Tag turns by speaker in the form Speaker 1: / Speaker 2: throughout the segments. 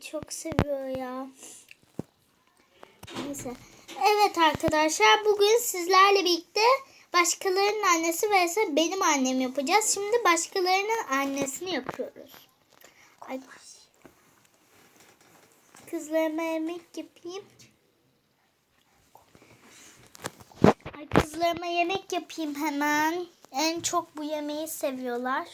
Speaker 1: çok seviyor ya. Neyse. Evet arkadaşlar bugün sizlerle birlikte başkalarının annesi vs benim annem yapacağız. Şimdi başkalarının annesini yapıyoruz. Ay. Kızlarıma yemek yapayım. Ay kızlarıma yemek yapayım hemen. En çok bu yemeği seviyorlar.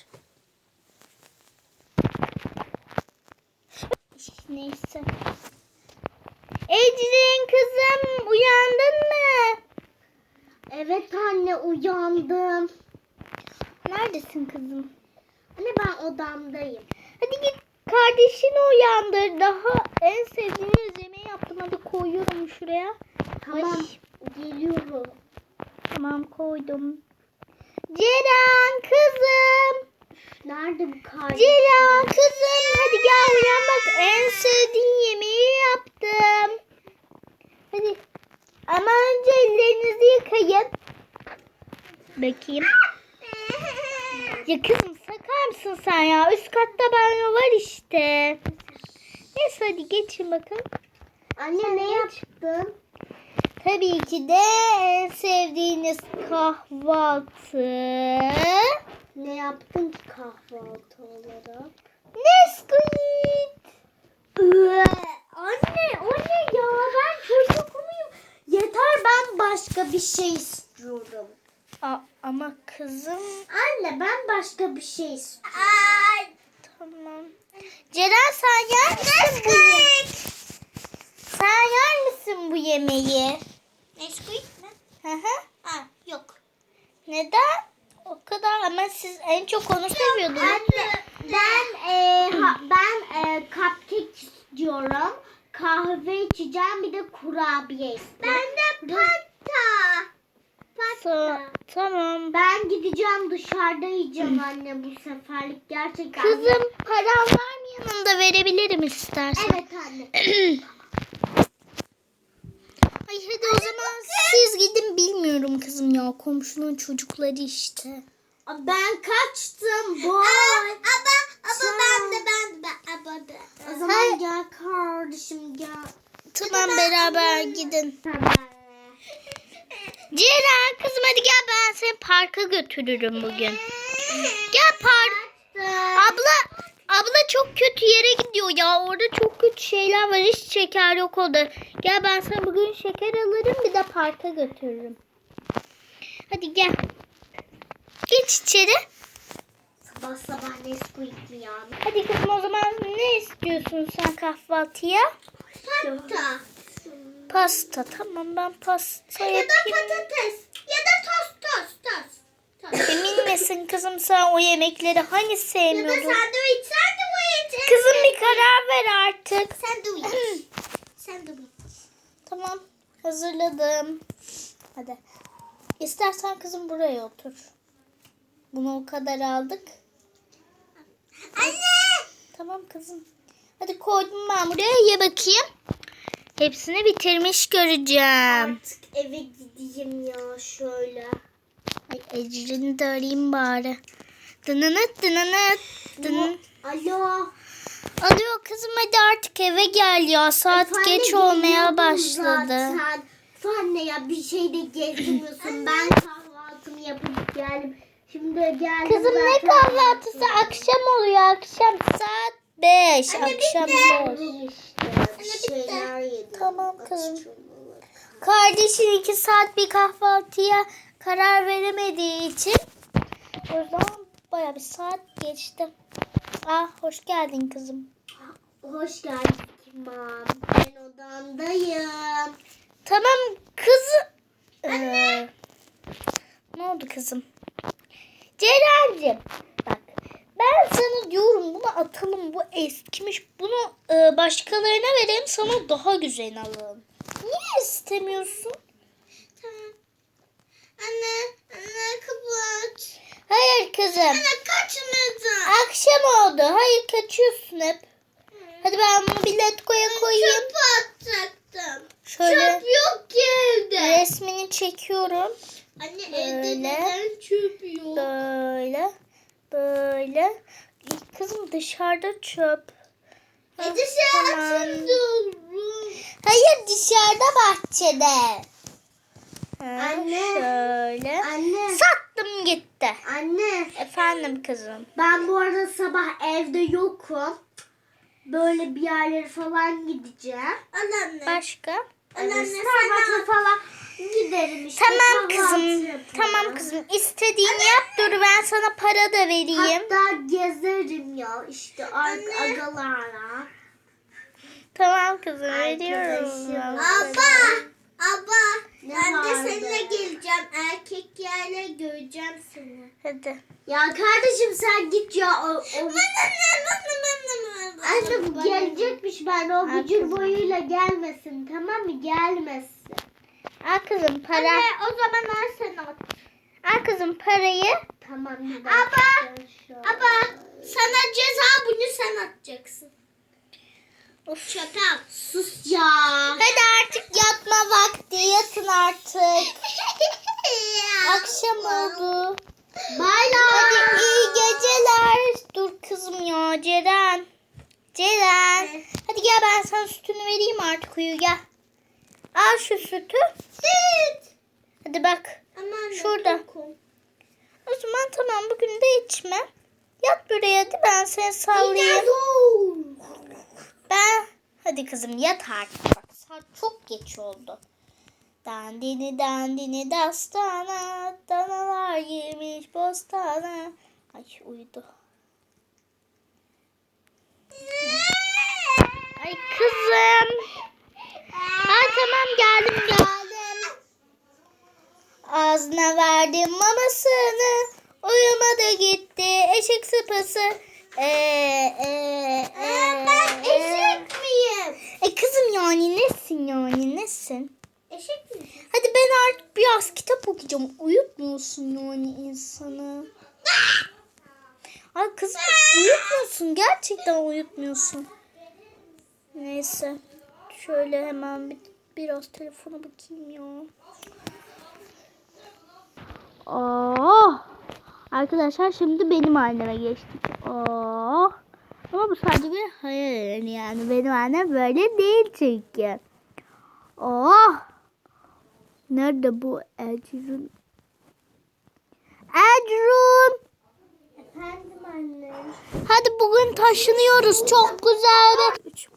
Speaker 1: Neyse. Ecrin kızım uyandın mı?
Speaker 2: Evet anne uyandım.
Speaker 1: Neredesin kızım?
Speaker 2: Anne ben odamdayım.
Speaker 1: Hadi git kardeşini uyandır. Daha en sevdiğiniz yemeği yaptım. Hadi koyuyorum şuraya.
Speaker 2: Tamam
Speaker 1: Ay,
Speaker 2: geliyorum.
Speaker 1: tamam koydum. Ceren kızım.
Speaker 2: Nerede bu kardeş?
Speaker 1: Ceren kızım. Hadi gel uyan bak. En sevdiğin yemeği yaptım. Hadi. Ama önce ellerinizi yıkayın. Bakayım. Ya kızım sakar mısın sen ya? Üst katta banyo var işte. Neyse hadi geçin bakın.
Speaker 2: Anne ne yaptın?
Speaker 1: Tabii ki de en sevdiğiniz kahvaltı.
Speaker 2: Ne yaptın ki kahvaltı olarak?
Speaker 1: Nesquik.
Speaker 2: Ee, anne o ne ya? Ben çocuk muyum? Yeter ben başka bir şey istiyorum.
Speaker 1: A- ama kızım
Speaker 2: Anne ben başka bir şey istiyorum.
Speaker 1: tamam. Ceren sen yer misin bu yemeği? Sen yer misin bu yemeği?
Speaker 2: Nesquik mi?
Speaker 1: Hı hı.
Speaker 2: Aa, yok.
Speaker 1: Neden? O kadar ama siz en çok onu seviyordunuz.
Speaker 2: Anne ben e, ha- ben e, cupcake istiyorum. Kahve içeceğim bir de kurabiye istiyorum. Ben de pasta.
Speaker 1: Ta- tamam.
Speaker 2: Ben gideceğim dışarıda yiyeceğim anne bu seferlik gerçekten.
Speaker 1: Kızım param var mı yanında verebilirim istersen.
Speaker 2: Evet anne.
Speaker 1: Ay hadi o zaman siz gidin bilmiyorum kızım ya komşunun çocukları işte.
Speaker 2: Ben kaçtım. Boy. Ama ama ben de ben de ben de. O zaman
Speaker 1: Hayır.
Speaker 2: gel kardeşim gel.
Speaker 1: Tamam beraber gidin.
Speaker 2: Tamam.
Speaker 1: Ceren kızım hadi gel ben seni parka götürürüm bugün. Gel park. Abla abla çok kötü yere gidiyor ya. Orada çok kötü şeyler var. Hiç şeker yok orada. Gel ben sana bugün şeker alırım bir de parka götürürüm. Hadi gel. Geç içeri.
Speaker 2: Sabah sabah Nesquik mi ya?
Speaker 1: Hadi kızım o zaman ne istiyorsun sen kahvaltıya?
Speaker 2: Pasta.
Speaker 1: Pasta. Tamam ben pasta
Speaker 2: Ya da
Speaker 1: yapayım.
Speaker 2: patates. Ya da tost tost tost. tost.
Speaker 1: Emin misin kızım sen o yemekleri hani
Speaker 2: ya da
Speaker 1: sevmiyordun?
Speaker 2: sandviç sandviç.
Speaker 1: Kızım bir karar ver artık.
Speaker 2: Sandviç. Sandviç.
Speaker 1: Tamam hazırladım. Hadi. İstersen kızım buraya otur. Bunu o kadar aldık.
Speaker 2: Anne.
Speaker 1: Tamam kızım. Hadi koydum ben buraya ye bakayım. Hepsini bitirmiş göreceğim.
Speaker 2: Artık eve gideyim ya şöyle.
Speaker 1: Ay Ecrin'i de arayayım bari. Dınınıt dınınıt. Dın.
Speaker 2: Alo.
Speaker 1: Alıyor kızım hadi artık eve gel ya. Saat
Speaker 2: Efendim,
Speaker 1: geç olmaya başladı.
Speaker 2: Zaten. Anne ya bir şey de gezmiyorsun. ben kahvaltımı yapıp geldim. Şimdi geldim.
Speaker 1: Kızım ne kahvaltısı? Akşam oluyor akşam. Saat 5. Akşam beş.
Speaker 2: Yedim işte.
Speaker 1: Tamam kızım. Kardeşin 2 saat bir kahvaltıya karar veremediği için o yüzden baya bir saat geçti. Ah hoş geldin kızım.
Speaker 2: Hoş geldin Kimam. Ben odamdayım.
Speaker 1: Tamam kızım. Ee, ne oldu kızım? Ceren'cim bak ben sana diyorum bunu atalım bu eskimiş bunu e, başkalarına verelim sana daha güzel alalım. Niye istemiyorsun?
Speaker 2: Tamam. Anne, anne kapat.
Speaker 1: Hayır kızım.
Speaker 2: Anne kaçmayacağım.
Speaker 1: Akşam oldu. Hayır kaçıyorsun hep. Hadi ben bunu bir letgoya koyayım.
Speaker 2: Çöpe atacaktım.
Speaker 1: Şöyle
Speaker 2: Çöp yok ki evde.
Speaker 1: resmini çekiyorum.
Speaker 2: Anne
Speaker 1: Böyle.
Speaker 2: evde neden çöp yok?
Speaker 1: Böyle. Böyle. Kızım dışarıda çöp.
Speaker 2: E dışarı
Speaker 1: Tamam. dışarıda bahçede. Ha,
Speaker 2: Anne.
Speaker 1: Şöyle.
Speaker 2: Anne.
Speaker 1: Sattım gitti.
Speaker 2: Anne.
Speaker 1: Efendim kızım.
Speaker 2: Ben bu arada sabah evde yokum. Böyle bir yerlere falan gideceğim. Anne.
Speaker 1: Başka?
Speaker 2: Anne Starbucks'a falan giderim işte.
Speaker 1: Tamam kızım. Tamam kızım. İstediğini yap. Dur ben sana para da vereyim.
Speaker 2: Hatta gezerim ya işte ag- agalarla.
Speaker 1: Tamam kızım veriyorum. Ben
Speaker 2: Abla,
Speaker 1: sana.
Speaker 2: Abla
Speaker 1: Ne
Speaker 2: ben de
Speaker 1: vardı?
Speaker 2: seninle geleceğim. Erkek yerle göreceğim seni.
Speaker 1: Hadi.
Speaker 2: Ya kardeşim sen git ya. O, o... Anne bu gelecekmiş ben o gücür boyuyla gelmesin tamam mı? Gelmesin.
Speaker 1: Al kızım para.
Speaker 2: o zaman al sen at.
Speaker 1: Al kızım parayı.
Speaker 2: Tamam.
Speaker 1: Aba,
Speaker 2: Aba sana ceza bunu sen atacaksın.
Speaker 1: Of.
Speaker 2: Şaka. Sus ya.
Speaker 1: Hadi artık yatma vakti. Yatın artık. Akşam oldu.
Speaker 2: Baylar.
Speaker 1: Hadi iyi geceler. Dur kızım ya Ceren. Ceren. Hadi gel ben sana sütünü vereyim artık uyu gel. Al şu sütü.
Speaker 2: Süt.
Speaker 1: Hadi bak.
Speaker 2: Aman
Speaker 1: Şurada. O zaman tamam bugün de içme. Yat buraya hadi ben seni sallayayım. Ben hadi kızım yat artık bak saat çok geç oldu. Dandini dandini dastana danalar yemiş bostana. Ay uyudu. Ay kızım. Ay tamam geldim geldim. Ağzına verdim mamasını. Uyumadı gitti eşek sıpası. Ee, e, e,
Speaker 2: ben eşek miyim?
Speaker 1: E kızım yani nesin yani nesin?
Speaker 2: Eşek miyim?
Speaker 1: Hadi ben artık biraz kitap okuyacağım. Uyutmuyorsun yani insanı. Ay kızım uyutmuyorsun. Gerçekten uyutmuyorsun. Neyse. Şöyle hemen bir, biraz telefona bakayım ya. Oh. Arkadaşlar şimdi benim anneme geçtik. Oh. Ama bu sadece bir hayal yani. Benim annem böyle değil çünkü. Oh. Nerede bu Ecrun? Ecrun!
Speaker 2: Efendim anne.
Speaker 1: Hadi bugün taşınıyoruz. Çok güzel bir...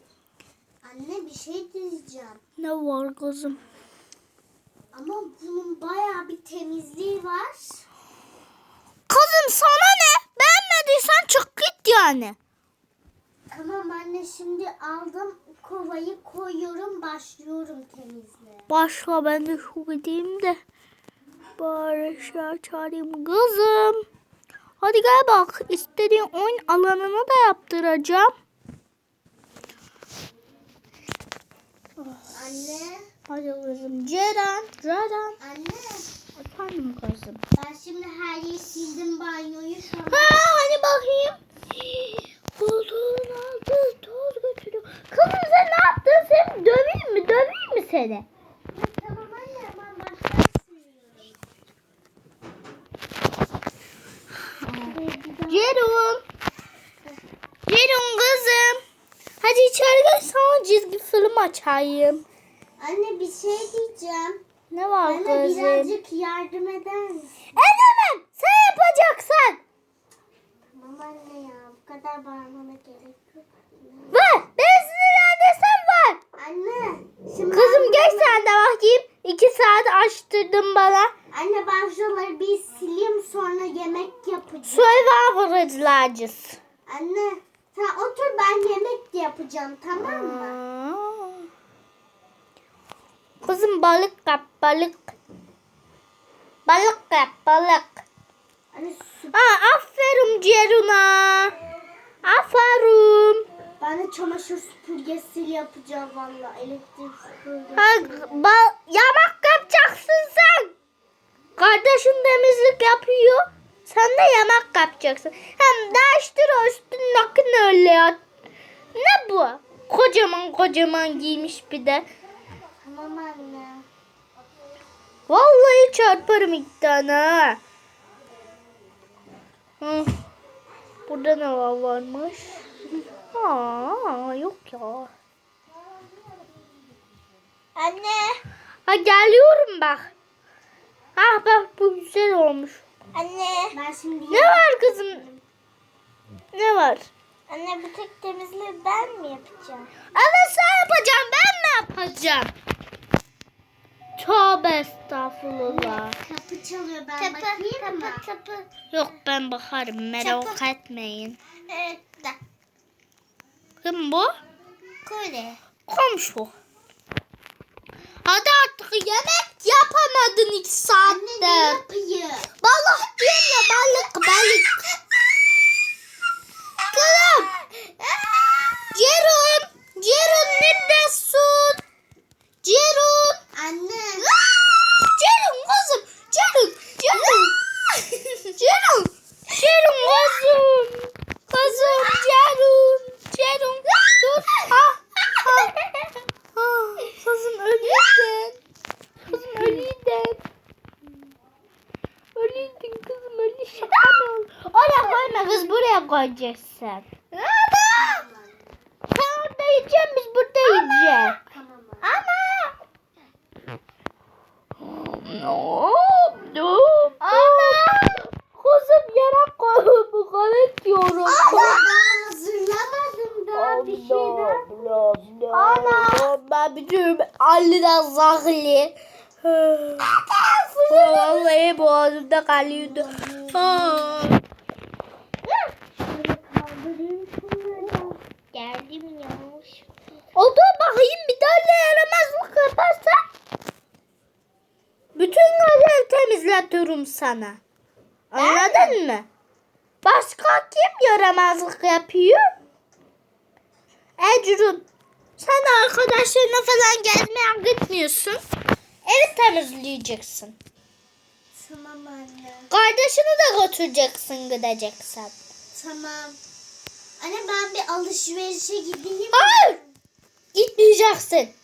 Speaker 2: Şey diyeceğim.
Speaker 1: Ne var kızım?
Speaker 2: Ama bunun bayağı bir temizliği var.
Speaker 1: Kızım sana ne? Beğenmediysen çık git yani.
Speaker 2: Tamam anne şimdi aldım kovayı koyuyorum başlıyorum temizliğe.
Speaker 1: Başla ben de şu gideyim de. Bari şey çağırayım kızım. Hadi gel bak. İstediğin oyun alanını da yaptıracağım.
Speaker 2: Anne,
Speaker 1: Hadi kızım. Ceren. Ceren.
Speaker 2: anne
Speaker 1: Efendim kızım.
Speaker 2: ben şimdi her yeri sildim banyoyu
Speaker 1: Ha, hani bakayım. Koltuğun altı toz götürüyor. Kızım sen ne yaptın? Seni döveyim mi? Döveyim mi seni?
Speaker 2: tamam anne ben başlarsın.
Speaker 1: Cerum. Cerum kızım. Hadi içeri gel sana çizgi film açayım.
Speaker 2: Anne bir şey diyeceğim.
Speaker 1: Ne var
Speaker 2: Bana
Speaker 1: kızım?
Speaker 2: birazcık yardım eder misin?
Speaker 1: Edemem. Sen yapacaksın.
Speaker 2: Tamam anne ya bu kadar bağırmana gerek yok.
Speaker 1: Var. Ben sinirlendirsem var.
Speaker 2: Anne. Şimdi
Speaker 1: Kızım geç sen de bakayım. İki saat açtırdın bana.
Speaker 2: Anne ben şuraları bir sileyim sonra yemek yapacağım.
Speaker 1: Survivor'cılarcız.
Speaker 2: Anne sen otur ben yemek yapacağım tamam mı?
Speaker 1: Aa. Kızım balık yap balık. Balık yap balık.
Speaker 2: Anne su,
Speaker 1: Aa, aferin Cerun'a. Aferin.
Speaker 2: ben de çamaşır süpürgesiyle yapacağım valla elektrik süpürgesi.
Speaker 1: Ha, ba- yamak yapacaksın sen. Kardeşin temizlik yapıyor. Sen de yemek yapacaksın. Hem değiştir o üstündekini öyle ya. Ne bu? Kocaman kocaman giymiş bir de.
Speaker 2: Tamam anne.
Speaker 1: Vallahi çarparım iki tane. Hı. Burada ne var varmış? Aa, yok ya. Anne. Ha geliyorum bak. Ah bak bu güzel olmuş. Anne.
Speaker 2: Ben şimdi
Speaker 1: Ne var kızım? Ne var?
Speaker 2: Anne bu tek temizliği ben mi yapacağım?
Speaker 1: Evet sen yapacaksın ben mi yapacağım? Tövbe estağfurullah.
Speaker 2: Kapı çalıyor ben
Speaker 1: Kapı,
Speaker 2: bakayım mı?
Speaker 1: kapı. Yok ben bakarım merak
Speaker 2: Kapı.
Speaker 1: etmeyin.
Speaker 2: Evet da.
Speaker 1: Kim bu?
Speaker 2: Kore.
Speaker 1: Komşu. Hadi artık yemek yapamadın iki
Speaker 2: Anne ne
Speaker 1: saattir.
Speaker 2: yapayım?
Speaker 1: Balık diyorum ya balık balık. Kızım. Cerun. Cerun neredesin? Cerun.
Speaker 2: Anne.
Speaker 1: Cerun kızım. Cerun. Cerun. Cerun. Cerun kızım. Kızım Cerun. Cerun. Dur. Ah. Ah. Ah. Kızım ölüydün. Kızım ölüydün. Ölüydün kızım ölü şaka mı oldu? Oraya koyma kız buraya koyacaksın. Sen orada yiyeceksin biz burada yiyeceğiz.
Speaker 2: Tamam.
Speaker 1: Ama. Ana. Kızım yere koyup bu kadar diyorum.
Speaker 2: Daha hazırlamadım daha bir şey daha.
Speaker 1: Ana. Ben bütün Ali'den saklı. Vallahi kalıyordu. Ah.
Speaker 2: Geldim yavaş.
Speaker 1: O da bakayım bir tane yaramazlık yaparsa bütün gazel temizletiyorum sana. Anladın mı? Başka kim yaramazlık yapıyor? Ecrun. Sen arkadaşlarına falan gezmeye gitmiyorsun. Evi temizleyeceksin.
Speaker 2: Tamam anne.
Speaker 1: Kardeşini de götüreceksin gideceksen.
Speaker 2: Tamam. Anne ben bir alışverişe gideyim.
Speaker 1: Hayır. Gitmeyeceksin.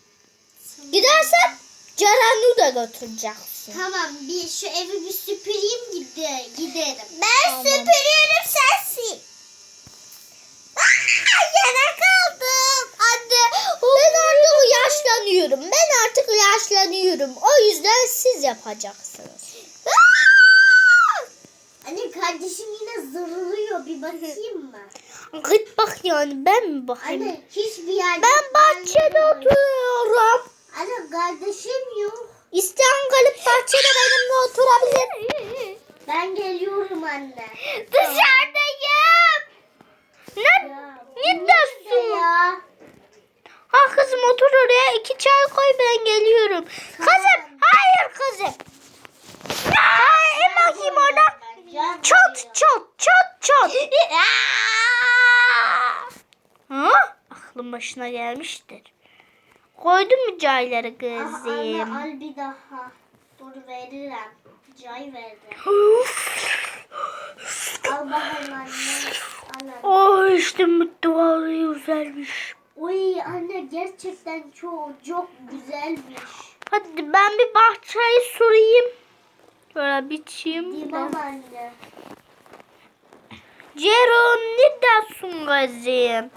Speaker 1: Gidersen Ceren'i de götüreceksin.
Speaker 2: Tamam bir şu evi bir süpüreyim gide, giderim.
Speaker 1: Ben süpürüyorum sensin. Yere kaldım. Anne. Ben artık yaşlanıyorum. Ben artık yaşlanıyorum. O yüzden siz yapacaksınız.
Speaker 2: Bir bakayım mı?
Speaker 1: Git bak yani ben mi bakayım?
Speaker 2: Anne hiçbir yerde...
Speaker 1: Ben bahçede oturuyorum.
Speaker 2: Anne kardeşim yok.
Speaker 1: İsteyen gelip bahçede benimle oturabilir.
Speaker 2: Ben geliyorum anne.
Speaker 1: Dışarıdayım. Ne?
Speaker 2: Ya,
Speaker 1: Ne diyorsun?
Speaker 2: Ya.
Speaker 1: Ha kızım otur oraya iki çay koy ben geliyorum. Kızım hayır kızım. En bakayım orada. Çat çat çat çat. ha? Aklım başına gelmiştir. Koydun mu çayları
Speaker 2: Ah,
Speaker 1: kızım?
Speaker 2: al bir daha. Dur veririm. Cay veririm. Al bakalım anne. Al anne.
Speaker 1: Oh işte mutlu güzelmiş.
Speaker 2: Oy anne gerçekten çok çok güzelmiş.
Speaker 1: Hadi ben bir bahçeyi sorayım. Şöyle biçeyim.
Speaker 2: Tamam anne.
Speaker 1: Ceron neredesin kızım?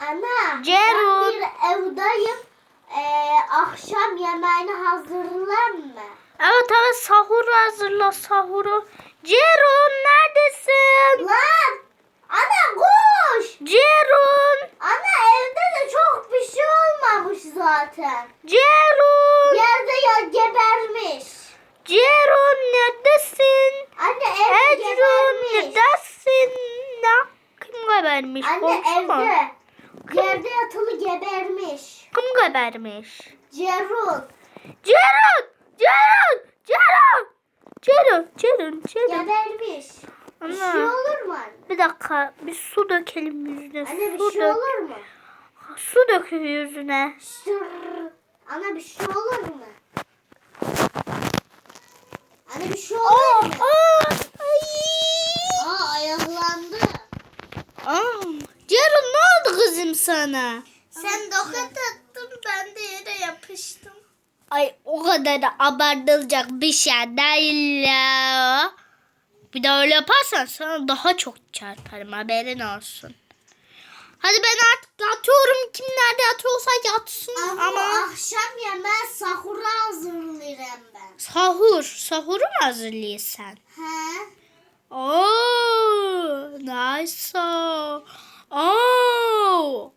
Speaker 2: Ana
Speaker 1: Cerun.
Speaker 2: ben bir evdeyim. Ee, akşam yemeğini hazırlar mı?
Speaker 1: Evet evet sahur hazırla sahuru. Ceron neredesin?
Speaker 2: Lan! Ana koş!
Speaker 1: Ceron.
Speaker 2: Ana evde de çok bir şey olmamış zaten.
Speaker 1: Ceron.
Speaker 2: Yerde ya gebermiş.
Speaker 1: Ceron neredesin?
Speaker 2: Anne evde
Speaker 1: Ecron neredesin? Ne? Kim gebermiş?
Speaker 2: Anne
Speaker 1: mu?
Speaker 2: evde. Yerde yatılı gebermiş.
Speaker 1: Kim gebermiş?
Speaker 2: Cerun.
Speaker 1: Ceron. Ceron. Ceron. Ceron. Ceron. Ceron.
Speaker 2: Gebermiş. Bir şey
Speaker 1: Ana.
Speaker 2: olur mu anne?
Speaker 1: Bir dakika bir su dökelim yüzüne.
Speaker 2: Anne bir
Speaker 1: su
Speaker 2: şey
Speaker 1: dök.
Speaker 2: olur mu?
Speaker 1: Su dök yüzüne.
Speaker 2: Sır. Ana bir şey olur mu? Bir şey olur
Speaker 1: Aa, ay.
Speaker 2: Aa ayaklandı.
Speaker 1: Aa, Ceron ne oldu kızım sana?
Speaker 2: Sen dokat attın ben de yere yapıştım.
Speaker 1: Ay o kadar da abartılacak bir şey değil ya. Bir daha öyle yaparsan sana daha çok çarparım haberin olsun. Hadi ben artık yatıyorum. Kim nerede yatıyorsa yatsın
Speaker 2: Ama,
Speaker 1: ama.
Speaker 2: akşam yemeği sahura hazırlarım ben.
Speaker 1: Sahur. Sahuru mu hazırlıyorsun?
Speaker 2: He?
Speaker 1: Oo, nice. Oo.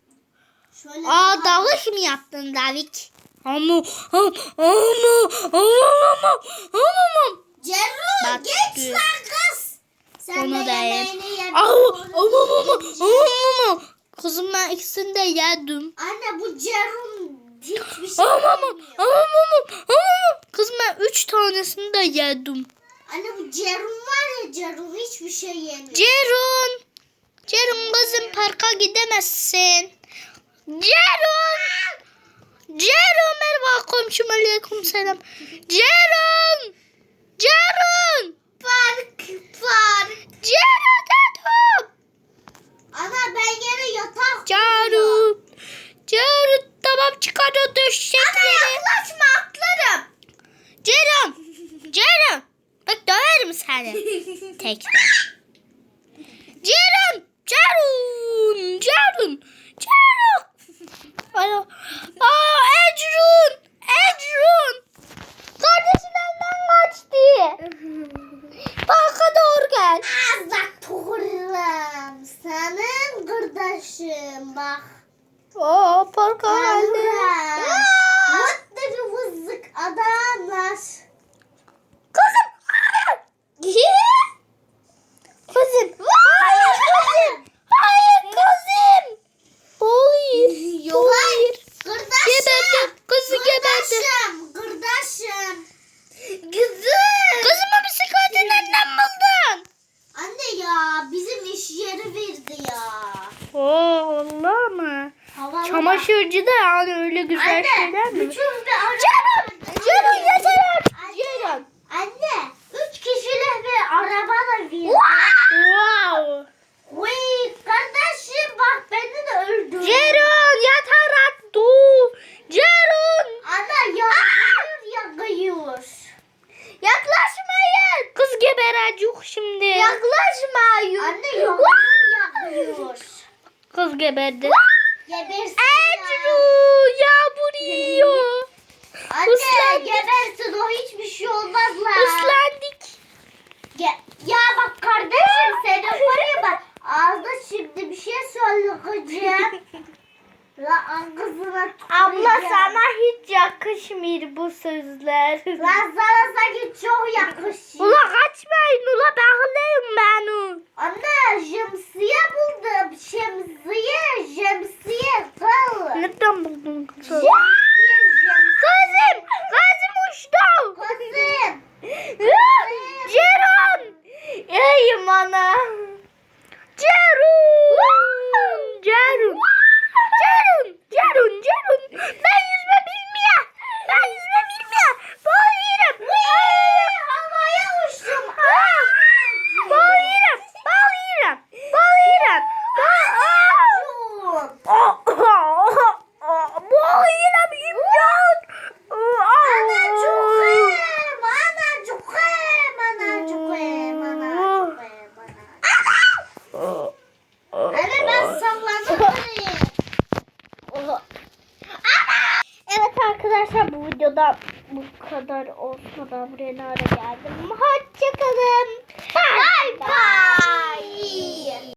Speaker 2: Şöyle
Speaker 1: Aa
Speaker 2: daha-
Speaker 1: mı yaptın Davik? Ama ama ama ama ama
Speaker 2: Ceru
Speaker 1: Bak,
Speaker 2: geç lan kız. Sen
Speaker 1: Onu
Speaker 2: de yemeğini ye.
Speaker 1: Ama ama ama
Speaker 2: yiyince-
Speaker 1: ama Kızım ben ikisini de yedim.
Speaker 2: Anne bu Cerun hiçbir şey
Speaker 1: Ama ama
Speaker 2: yemiyor.
Speaker 1: ama ama ama Kızım ben üç tanesini de yedim.
Speaker 2: Anne bu Cerun var ya Cerun hiçbir şey yemiyor.
Speaker 1: Cerun. Cerun kızım parka gidemezsin. Cerun. Cerun merhaba komşum aleyküm selam. Cerun. Cerun.
Speaker 2: Park park.
Speaker 1: Cerun dedim.
Speaker 2: Ana ben yere yatak
Speaker 1: Cerun. Cerun tamam çıkar o
Speaker 2: Ana
Speaker 1: döşekleri.
Speaker 2: yaklaşma atlarım.
Speaker 1: Cerun. Cerun. Bak döverim seni. Tek. Cerun. Cerun. Cerun. Cerun. Alo. Aa Ecrun. Ecrun. Kardeşin elinden kaçtı. Parka doğru gel.
Speaker 2: Azak tuğurum. Senin kardeşim bak.
Speaker 1: Oo parka geldi.
Speaker 2: Mutlu vızık adamlar.
Speaker 1: Kızım. Hayır. Kızım. Hayır kızım. Hayır kızım. Hayır.
Speaker 2: Yok
Speaker 1: Hayır.
Speaker 2: Kardeşim.
Speaker 1: Geberdim. Kızı geberdim.
Speaker 2: Kardeşim. Kardeşim. Kızım.
Speaker 1: Kızımı bisikletin elinden buldun.
Speaker 2: Anne ya bizim iş yeri verdi ya.
Speaker 1: Oo Allah mı?
Speaker 2: Havalı
Speaker 1: Çamaşırcı da yani öyle güzel
Speaker 2: Anne,
Speaker 1: şeyler mi?
Speaker 2: Üçüz bir araba.
Speaker 1: Canım, canım yeter artık.
Speaker 2: Anne,
Speaker 1: Canım.
Speaker 2: anne, üç kişilik bir araba da verdi.
Speaker 1: Wow.
Speaker 2: Vay kardeşim bak beni de öldürdü.
Speaker 1: Cerun yeter artık. Dur. Cerun.
Speaker 2: Ana yakıyor yakıyor.
Speaker 1: Yaklaşmayın. Kız geberecek şimdi. Yaklaşmayın.
Speaker 2: Anne yakıyor yakıyor.
Speaker 1: Kız geberdi.
Speaker 2: Gebersin
Speaker 1: Ecru yağmur yiyor.
Speaker 2: Anne
Speaker 1: Islandık.
Speaker 2: gebersin o hiçbir şey olmaz lan.
Speaker 1: Islandık.
Speaker 2: Ge- ya bak kardeşim senin var ya bak ağzına şimdi bir şey söyleyeceğim. Kızına tüküreceğim.
Speaker 1: hiç yakışmıyor bu sözler.
Speaker 2: Lan sana sanki çok yakışıyor.
Speaker 1: Ula kaçmayın ula bağlayın beni.
Speaker 2: Anne şemsiye buldum. Şemsiye, şemsiye kal.
Speaker 1: Nereden buldun kızı?
Speaker 2: Şemsiye, şemsiye.
Speaker 1: Kızım, kızım uçtu.
Speaker 2: Kızım.
Speaker 1: Ceron. Ey ana. Cerun. Cerun. Cerun. Cerun. Cerun. Ben yüzme bilmiyorum. Ben